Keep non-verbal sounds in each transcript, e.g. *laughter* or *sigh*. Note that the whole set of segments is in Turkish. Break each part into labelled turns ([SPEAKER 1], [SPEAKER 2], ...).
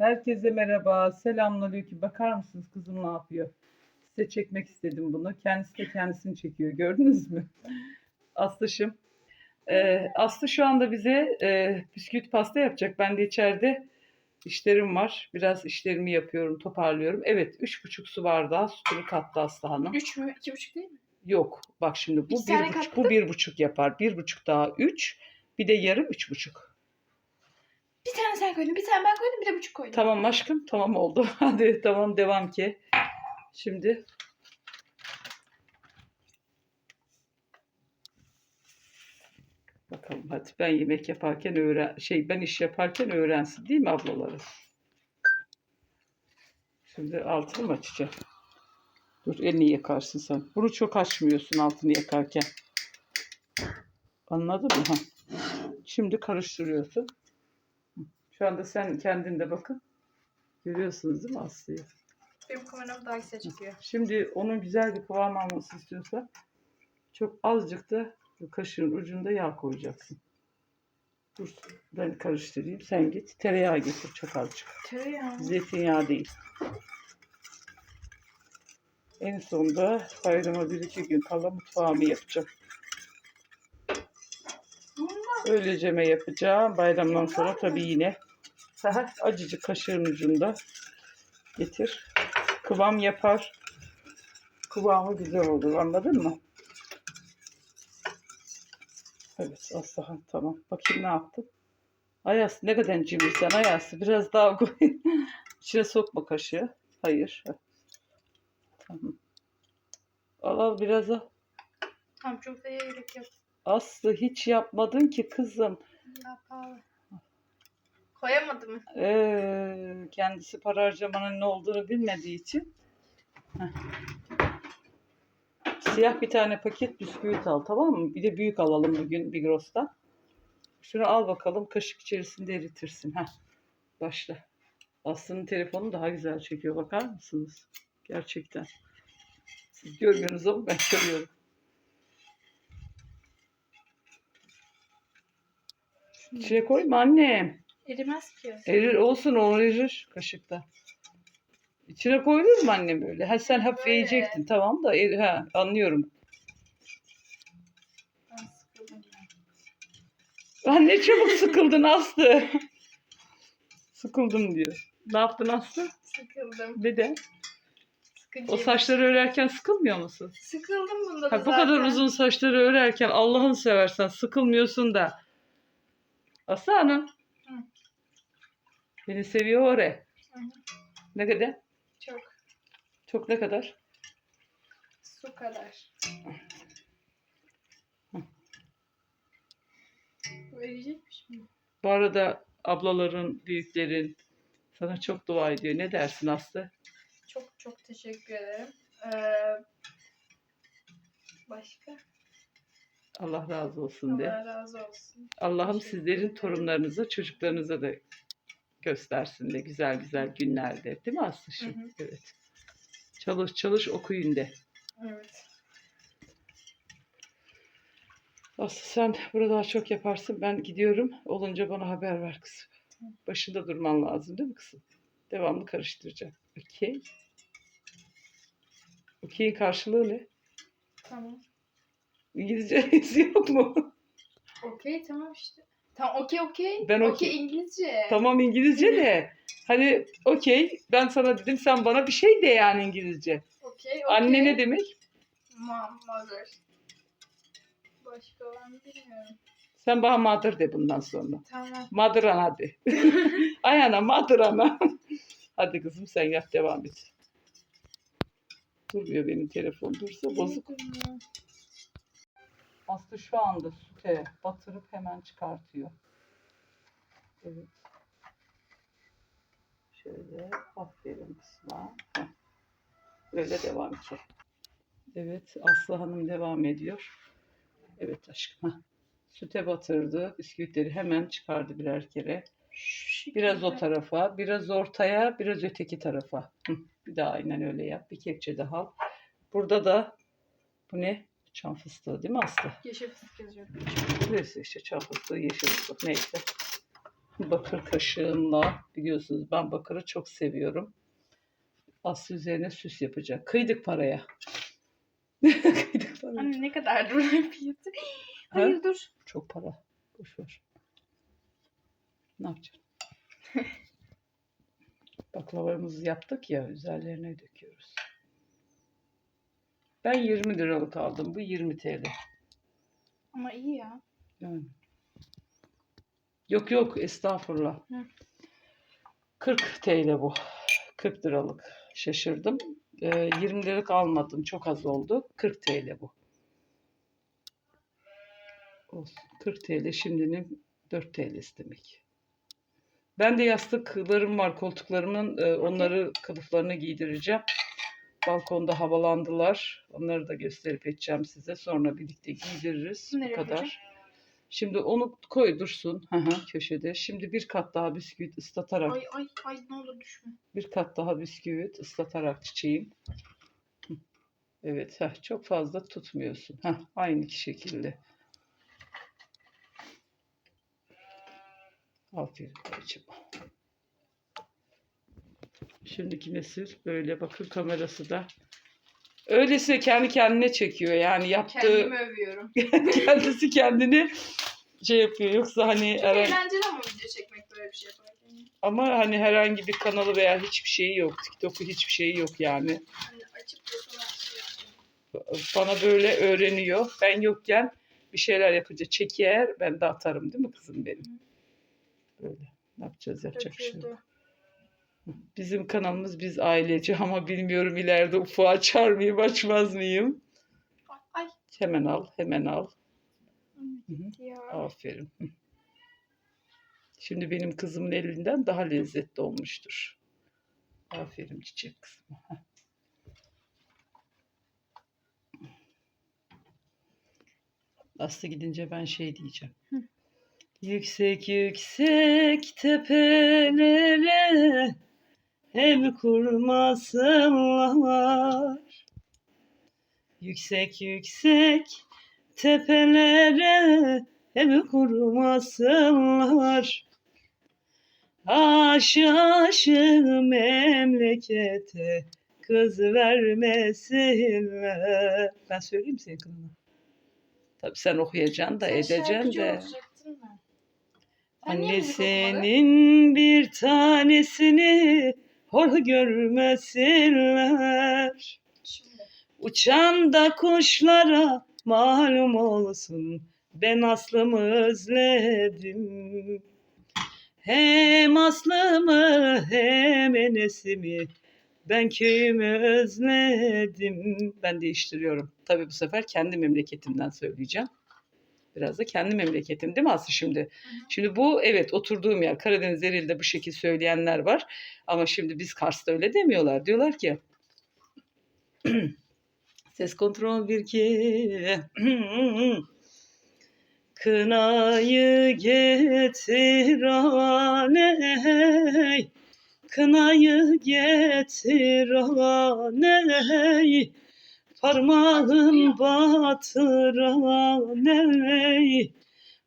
[SPEAKER 1] Herkese merhaba. Selamünaleyküm. Bakar mısınız kızım ne yapıyor? Size çekmek istedim bunu. Kendisi de kendisini çekiyor. Gördünüz mü? *laughs* Aslı'şım. Ee, Aslı şu anda bize e, bisküvit pasta yapacak. Ben de içeride işlerim var. Biraz işlerimi yapıyorum, toparlıyorum. Evet, üç buçuk su bardağı sütünü kattı Aslı Hanım.
[SPEAKER 2] Üç mü? İki buçuk değil mi?
[SPEAKER 1] Yok, bak şimdi bu
[SPEAKER 2] Bir tane
[SPEAKER 1] bir buçuk, bu bir buçuk yapar. Bir buçuk daha üç, bir de yarım üç buçuk.
[SPEAKER 2] Bir tane sen koydun, bir tane ben koydum, bir de buçuk koydum.
[SPEAKER 1] Tamam aşkım tamam oldu. *laughs* Hadi tamam devam ki. Şimdi bakalım hadi ben yemek yaparken öğren şey ben iş yaparken öğrensin değil mi ablaları? Şimdi altını mı açacağım? Dur elini yakarsın sen. Bunu çok açmıyorsun altını yakarken. Anladın mı? Şimdi karıştırıyorsun. Şu anda sen kendin de bakın. Görüyorsunuz değil mi Aslı'yı?
[SPEAKER 2] Benim kameram daha güzel çıkıyor.
[SPEAKER 1] Şimdi onun güzel bir kıvam alması istiyorsan çok azıcık da kaşığın ucunda yağ koyacaksın. Dur ben karıştırayım. Sen git tereyağı getir çok azıcık.
[SPEAKER 2] Tereyağı.
[SPEAKER 1] Zeytinyağı değil. En sonunda bayrama bir iki gün kala mutfağımı yapacağım. Öyleceme yapacağım. Bayramdan sonra tabii yine Aha, acıcık kaşığın ucunda getir. Kıvam yapar. Kıvamı güzel olur. Anladın mı? Evet Aslıhan tamam. Bakayım ne yaptın? Ayas ne kadar cimrisin Ayas. Biraz daha koy. *laughs* İçine sokma kaşığı. Hayır. Tamam. Al al biraz al.
[SPEAKER 2] Tamam çok da gerek yok.
[SPEAKER 1] Aslı hiç yapmadın ki kızım.
[SPEAKER 2] Yapalım. Koyamadım.
[SPEAKER 1] Ee, kendisi para harcamanın ne olduğunu bilmediği için. Heh. Siyah bir tane paket bisküvit al tamam mı? Bir de büyük alalım bugün Migros'tan. Şunu al bakalım kaşık içerisinde eritirsin. Heh. Başla. Aslı'nın telefonu daha güzel çekiyor bakar mısınız? Gerçekten. Siz görmüyorsunuz ama ben görüyorum. İçine koyma annem.
[SPEAKER 2] Erimez ki.
[SPEAKER 1] Erir olsun o erir kaşıkta. İçine koyulur mu annem böyle? Ha sen hafif
[SPEAKER 2] Böyle.
[SPEAKER 1] yiyecektin tamam da er- ha, anlıyorum.
[SPEAKER 2] Ben sıkıldım ya.
[SPEAKER 1] Ne çabuk sıkıldın Aslı. Sıkıldım diyor. Ne yaptın Aslı?
[SPEAKER 2] Sıkıldım.
[SPEAKER 1] Neden?
[SPEAKER 2] Sıkıcı.
[SPEAKER 1] O saçları örerken sıkılmıyor musun?
[SPEAKER 2] Sıkıldım bunda da
[SPEAKER 1] Ha, bu
[SPEAKER 2] zaten.
[SPEAKER 1] kadar uzun saçları örerken Allah'ını seversen sıkılmıyorsun da. Aslı Hanım.
[SPEAKER 2] Hı.
[SPEAKER 1] Beni seviyor oraya.
[SPEAKER 2] Hı hı.
[SPEAKER 1] Ne kadar?
[SPEAKER 2] Çok.
[SPEAKER 1] Çok ne kadar?
[SPEAKER 2] Su kadar. Bu eriyecekmiş mi?
[SPEAKER 1] Bu arada ablaların, büyüklerin sana çok dua ediyor. Ne dersin Aslı?
[SPEAKER 2] Çok çok teşekkür ederim. Ee, başka?
[SPEAKER 1] Allah razı olsun de.
[SPEAKER 2] Allah razı olsun.
[SPEAKER 1] Allah'ım sizlerin torunlarınıza, çocuklarınıza da göstersin de güzel güzel günlerde. Değil mi Aslı'şım?
[SPEAKER 2] Hı hı.
[SPEAKER 1] Evet. Çalış çalış okuyun de.
[SPEAKER 2] Evet.
[SPEAKER 1] Aslı sen burada daha çok yaparsın. Ben gidiyorum. Olunca bana haber ver kızım. Başında durman lazım değil mi kızım? Devamlı karıştıracağım. Okey. Okey'in karşılığı ne?
[SPEAKER 2] Tamam.
[SPEAKER 1] İngilizce *laughs* yok mu?
[SPEAKER 2] Okey tamam işte. Tamam okey okey.
[SPEAKER 1] Ben okey.
[SPEAKER 2] Okey İngilizce.
[SPEAKER 1] Tamam İngilizce de. Hani okey ben sana dedim sen bana bir şey de yani İngilizce.
[SPEAKER 2] Okey okey.
[SPEAKER 1] Anne ne demek?
[SPEAKER 2] Ma mother. Başka mı bilmiyorum.
[SPEAKER 1] Sen bana mother de bundan sonra.
[SPEAKER 2] Tamam.
[SPEAKER 1] Mother ana hadi. *laughs* Ay ana mother ana. hadi kızım sen yap devam et. Durmuyor benim telefon. Dursa bozuk. Aslı şu anda süte batırıp hemen çıkartıyor. Evet. Şöyle aferin kısma. Böyle devam ki. Evet Aslı Hanım devam ediyor. Evet aşkım. Süte batırdı. Bisküvitleri hemen çıkardı birer kere. Biraz o tarafa, biraz ortaya, biraz öteki tarafa. Bir daha aynen öyle yap. Bir kepçe daha al. Burada da bu ne? Çam fıstığı değil mi Aslı?
[SPEAKER 2] Yeşil fıstık yazıyorum.
[SPEAKER 1] Neyse işte çam fıstığı, yeşil fıstık neyse. bakır kaşığımla biliyorsunuz ben bakırı çok seviyorum. Aslı üzerine süs yapacak. Kıydık paraya. *laughs* Kıydık paraya.
[SPEAKER 2] Anne ne kadar dur fiyatı? Hayır dur.
[SPEAKER 1] Çok para. Boş ver. Ne yapacaksın? *laughs* Baklavamızı yaptık ya üzerlerine döküyoruz. Ben 20 liralık aldım. Bu 20 TL.
[SPEAKER 2] Ama iyi ya.
[SPEAKER 1] Yani. Yok yok estağfurullah.
[SPEAKER 2] Hı.
[SPEAKER 1] 40 TL bu. 40 liralık. Şaşırdım. Ee, 20 liralık almadım. Çok az oldu. 40 TL bu. Olsun. 40 TL şimdinin 4 TL'si demek. Ben de yastıklarım var koltuklarımın. e, onları kılıflarını giydireceğim. Balkonda havalandılar. Onları da gösterip edeceğim size. Sonra birlikte giydiririz.
[SPEAKER 2] Nereye
[SPEAKER 1] Bu kadar. Şimdi onu koy dursun köşede. Şimdi bir kat daha bisküvit ıslatarak,
[SPEAKER 2] Ay ay ay ne olur düşme.
[SPEAKER 1] bir kat daha bisküvit ıslatarak çiçeğim. Hı. Evet, heh, çok fazla tutmuyorsun. Heh, aynı şekilde. Aferin karıcığım. Şimdiki nesil böyle bakın kamerası da. Öylesine kendi kendine çekiyor yani yaptığı
[SPEAKER 2] Kendimi övüyorum. *laughs*
[SPEAKER 1] kendisi kendini şey yapıyor. Yoksa hani
[SPEAKER 2] Çok
[SPEAKER 1] herhangi,
[SPEAKER 2] eğlenceli ama video çekmek böyle bir şey yaparken.
[SPEAKER 1] ama hani herhangi bir kanalı veya hiçbir şeyi yok. TikTok'u hiçbir şeyi yok yani.
[SPEAKER 2] Hani açıp.
[SPEAKER 1] Bana böyle öğreniyor. Ben yokken bir şeyler yapınca çeker ben de atarım değil mi kızım benim? Böyle. Ne yapacağız yapacak bir şey yok. Bizim kanalımız biz ailece ama bilmiyorum ileride ufu açar mıyım açmaz mıyım?
[SPEAKER 2] Ay.
[SPEAKER 1] Hemen al hemen al.
[SPEAKER 2] Ya.
[SPEAKER 1] Aferin. Şimdi benim kızımın elinden daha lezzetli olmuştur. Aferin çiçek kızım. Aslı gidince ben şey diyeceğim.
[SPEAKER 2] Hı.
[SPEAKER 1] Yüksek yüksek tepelere ev kurmasınlar. Yüksek yüksek tepelere ev kurmasınlar. Aşı aşı memlekete kız vermesinler. Ben söyleyeyim senin kılına? Tabii sen okuyacaksın da
[SPEAKER 2] Sen
[SPEAKER 1] edeceksin de. Annesinin bir tanesini hor görmesinler. Uçan da kuşlara malum olsun. Ben Aslım'ı özledim. Hem Aslım'ı hem Enes'imi ben köyümü özledim. Ben değiştiriyorum. Tabii bu sefer kendi memleketimden söyleyeceğim. Biraz da kendi memleketim değil mi Aslı şimdi? Şimdi bu evet oturduğum yer Karadeniz Ereğli'de bu şekilde söyleyenler var. Ama şimdi biz Kars'ta öyle demiyorlar. Diyorlar ki *clears throat* ses kontrol bir ki *clears throat* Kınayı getir aney Kınayı getir aney Parmağın batır aney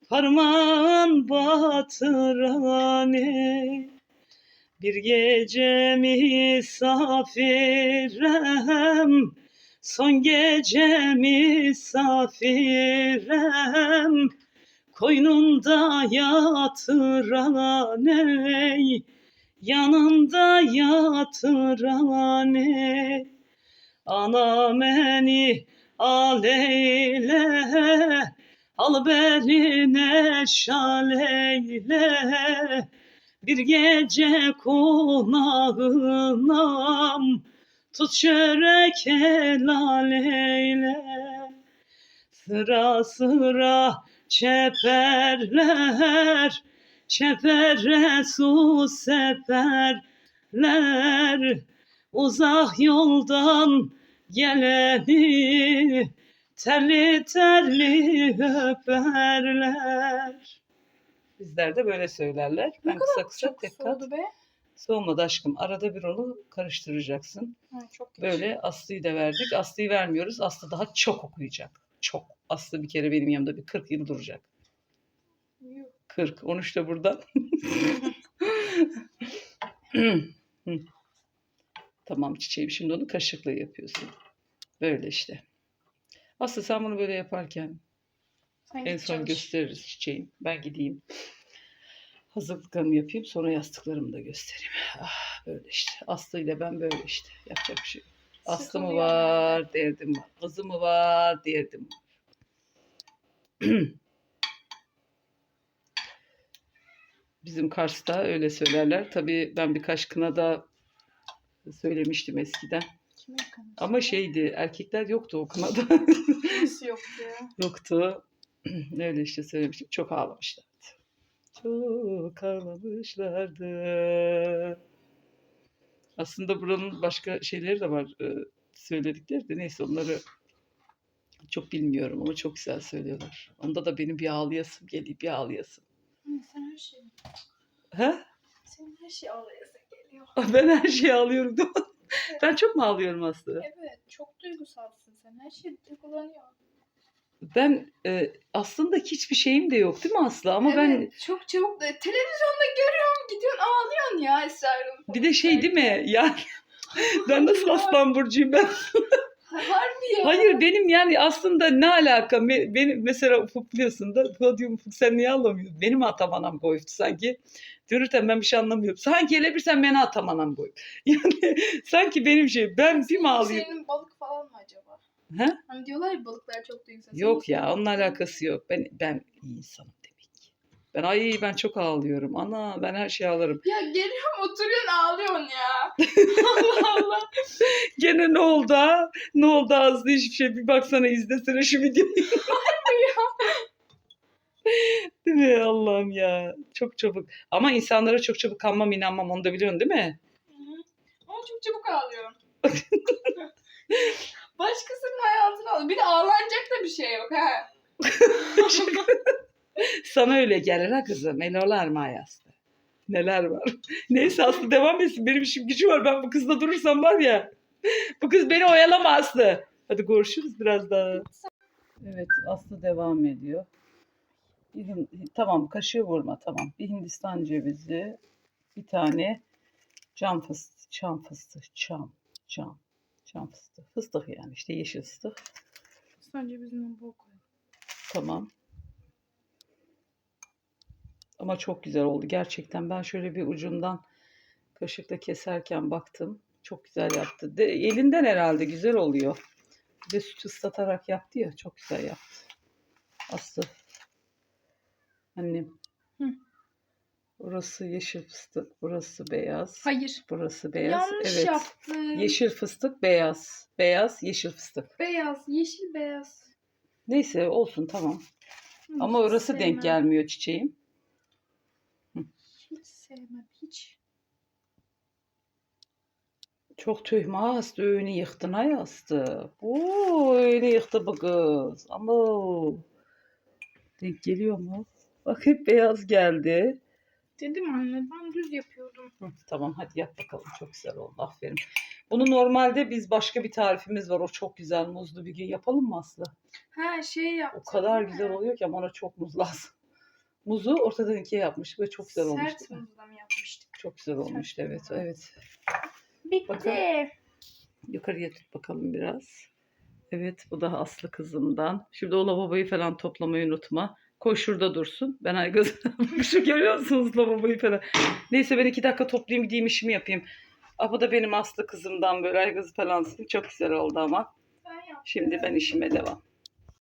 [SPEAKER 1] Parmağın batır aney Bir gece misafirem Son gece misafirem. Koynunda yatır aney Yanında yatır aney Ana beni al eyle Al beline şal eyle. Bir gece konağınam Tut çörek helal eyle. Sıra sıra çeperler Çepere su seperler Uzak yoldan geleni Terli terli öperler Bizler de böyle söylerler. Ben kısa kısa
[SPEAKER 2] Çok
[SPEAKER 1] tek kat
[SPEAKER 2] soğudu be.
[SPEAKER 1] soğumadı aşkım. Arada bir onu karıştıracaksın.
[SPEAKER 2] Ha, çok.
[SPEAKER 1] Böyle Aslı'yı da verdik. Aslı'yı vermiyoruz. Aslı daha çok okuyacak. Çok. Aslı bir kere benim yanımda bir 40 yıl duracak.
[SPEAKER 2] Yuh.
[SPEAKER 1] 40. 13 de buradan. *laughs* *laughs* Tamam çiçeğim. Şimdi onu kaşıkla yapıyorsun. Böyle işte. Aslında sen bunu böyle yaparken
[SPEAKER 2] Sen
[SPEAKER 1] en son
[SPEAKER 2] çalış.
[SPEAKER 1] gösteririz çiçeğim. Ben gideyim. Hazırlıklarımı yapayım. Sonra yastıklarımı da göstereyim. Ah, böyle işte. Aslı ile ben böyle işte. Yapacak bir şey yok. Aslı mı
[SPEAKER 2] Sıkılıyor
[SPEAKER 1] var, derdim var. Kızı mı var, derdim var. *clears throat* Bizim Kars'ta öyle söylerler. Tabii ben birkaç kınada söylemiştim eskiden.
[SPEAKER 2] Kanısı?
[SPEAKER 1] Ama şeydi, erkekler yoktu o kınada.
[SPEAKER 2] Nasıl yoktu ya? *laughs*
[SPEAKER 1] yoktu. *clears throat* Öyle işte söylemiştim. Çok ağlamışlardı. Çok ağlamışlardı. Aslında buranın başka şeyleri de var. e, Söyledikleri de neyse onları çok bilmiyorum ama çok güzel söylüyorlar. Onda da benim bir ağlayasım geliyor, bir ağlayasım.
[SPEAKER 2] Sen her şey,
[SPEAKER 1] He?
[SPEAKER 2] senin her şey ağlayasın. *laughs*
[SPEAKER 1] Ben her şeye ağlıyorum? Ben çok mu ağlıyorum Aslı?
[SPEAKER 2] Evet, çok duygusalsın sen. Her şey duygulanıyor.
[SPEAKER 1] Ben e, aslında hiçbir şeyim de yok değil mi Aslı? Ama ben
[SPEAKER 2] Evet, çok çabuk da televizyonda görüyorum gidiyorsun ağlıyorsun ya Esra'nın.
[SPEAKER 1] bir de şey değil mi? Yani *laughs* ben nasıl aslan burcuyum ben?
[SPEAKER 2] Harbi ya.
[SPEAKER 1] Hayır benim yani aslında ne alaka? Benim mesela Ufuk biliyorsun da diyorum Ufuk sen niye anlamıyorsun? Benim atam anam koydu sanki. Dönürten ben bir şey anlamıyorum. Sanki hele bir sen beni atam anam koydu. *laughs* Yani sanki benim şey ben bir mi ağlayayım?
[SPEAKER 2] Senin balık falan mı acaba?
[SPEAKER 1] He?
[SPEAKER 2] Hani diyorlar ya balıklar çok duygusal.
[SPEAKER 1] Yok ya onunla alakası yok. Ben ben iyi insanım demek ki. Ben ay ben çok ağlıyorum. Ana ben her şeyi ağlarım.
[SPEAKER 2] Ya geliyorum oturuyorsun ağlıyorsun ya. *laughs* Allah Allah.
[SPEAKER 1] Gene ne oldu ha? Ne oldu Azlı hiçbir şey. Bir baksana izlesene şu videoyu. değil mi Allah'ım ya. Çok çabuk. Ama insanlara çok çabuk kanmam inanmam onu da biliyorsun değil mi?
[SPEAKER 2] Hı hı. Ama çok çabuk ağlıyorum. *laughs* Başkasının hayatını al. Bir de ağlanacak da bir şey yok ha. *laughs*
[SPEAKER 1] Sana öyle gelir ha kızım. Elolar mı Ayaslı? Neler var? *laughs* Neyse Aslı devam etsin. Benim işim gücü var. Ben bu kızla durursam var ya. Bu kız beni oyalama Aslı. Hadi görüşürüz biraz daha. Evet Aslı devam ediyor. Bir tamam kaşığı vurma tamam. Bir Hindistan cevizi. Bir tane cam fıstığı. Çam fıstığı. Çam. Çam. Çam fıstığı. Fıstık yani işte yeşil fıstık.
[SPEAKER 2] Sence bizimle bol koy.
[SPEAKER 1] Tamam. Ama çok güzel oldu gerçekten. Ben şöyle bir ucundan kaşıkla keserken baktım. Çok güzel yaptı. De, elinden herhalde güzel oluyor. Bir de süt ıslatarak yaptı ya. Çok güzel yaptı. Aslı. Annem.
[SPEAKER 2] Hı.
[SPEAKER 1] Burası yeşil fıstık. Burası beyaz.
[SPEAKER 2] Hayır.
[SPEAKER 1] Burası beyaz.
[SPEAKER 2] Yanlış
[SPEAKER 1] evet.
[SPEAKER 2] yaptın.
[SPEAKER 1] Yeşil fıstık beyaz. Beyaz yeşil fıstık.
[SPEAKER 2] Beyaz, yeşil beyaz.
[SPEAKER 1] Neyse olsun tamam.
[SPEAKER 2] Hı,
[SPEAKER 1] Ama
[SPEAKER 2] hiç
[SPEAKER 1] orası
[SPEAKER 2] sevmem.
[SPEAKER 1] denk gelmiyor çiçeğim.
[SPEAKER 2] Hiç sevmem hiç.
[SPEAKER 1] Çok tühme astı, öğünü yıktın ay astı. Oo, öyle yıktı bu kız. Ama denk geliyor mu? Bak hep beyaz geldi.
[SPEAKER 2] Dedim anne ben düz yapıyordum.
[SPEAKER 1] Hı, tamam hadi yap bakalım. Çok güzel oldu. Aferin. Bunu normalde biz başka bir tarifimiz var. O çok güzel muzlu bir gün yapalım mı Aslı?
[SPEAKER 2] Ha şey yaptım.
[SPEAKER 1] O kadar
[SPEAKER 2] mi?
[SPEAKER 1] güzel oluyor ki ama ona çok muz lazım. Muzu ortadan ikiye yapmış ve çok güzel olmuş.
[SPEAKER 2] Sert muzla mı yapmıştık?
[SPEAKER 1] Çok güzel olmuştu evet. Evet.
[SPEAKER 2] Bitti.
[SPEAKER 1] Bakın. Yukarıya tut bakalım biraz. Evet bu da Aslı kızımdan. Şimdi o lavaboyu falan toplamayı unutma. Koy şurada dursun. Ben Aygaz *laughs* şu görüyor musunuz lavaboyu falan. Neyse ben iki dakika toplayayım gideyim işimi yapayım. Ah bu da benim Aslı kızımdan böyle Aygaz falan. Çok güzel oldu ama. Şimdi ben işime devam.